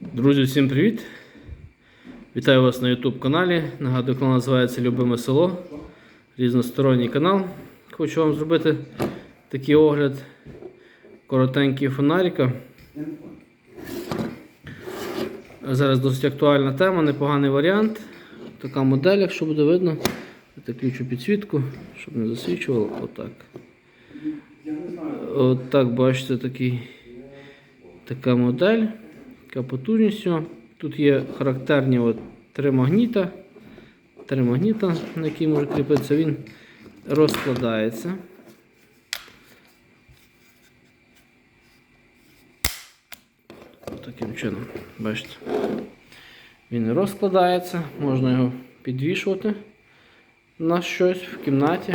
Друзі, всім привіт! Вітаю вас на YouTube каналі. Нагадую, канал називається Любиме село. Різносторонній канал. Хочу вам зробити такий огляд коротенький фонарика. Зараз досить актуальна тема, непоганий варіант. Така модель, якщо буде видно. Це ключу підсвітку, щоб не засвічувало. Отак. Отак, бачите, такий, така модель. Така потужність. Тут є характерні от три магніта. Три магніта, на які може кріпитися, він розкладається. Таким чином, бачите. Він розкладається, можна його підвішувати на щось в кімнаті.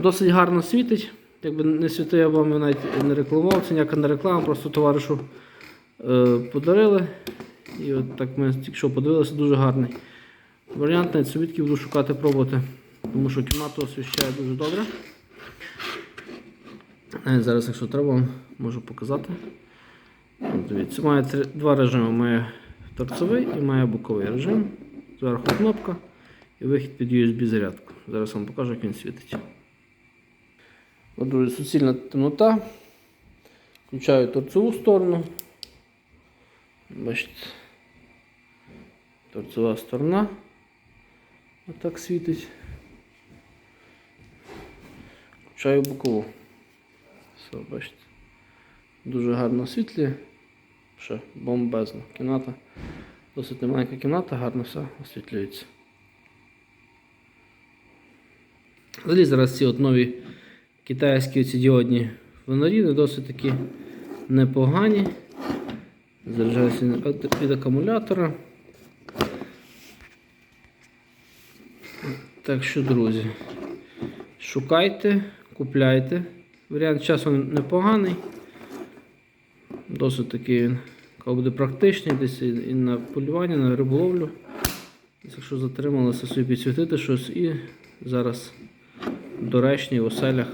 Досить гарно світить. Якби не світив, я вам навіть не рекламував, це ніяка не реклама, просто товаришу подарили. І от так ми тільки що подивилися, дуже гарний варіант. Навіть собі буду шукати, пробувати, тому що кімнату освіщає дуже добре. Навіть зараз, якщо треба, вам можу показати. Дивіться, має два режими. Має торцевий і має боковий режим. Зверху кнопка і вихід під USB зарядку. Зараз вам покажу, як він світить. От, друзі, суцільна темнота. Включаю торцеву сторону. Бачите, торцева сторона. Отак світить. Включаю бокову. Все, бачите. Дуже гарно освітлює. Ще бомбезна кімната. Досить маленька кімната, гарно все освітлюється. Взагалі зараз ці от нові китайські ці діодні фонарі досить такі непогані. Заряджаюся від- акумулятора. Так що, друзі, шукайте, купляйте. Варіант часу непоганий. Досить такий він буде практичний, десь і на полювання, на риболовлю. Якщо затрималося собі підсвітити щось і зараз доречний в оселях.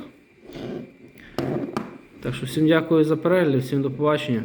Так що всім дякую за перегляд, всім до побачення.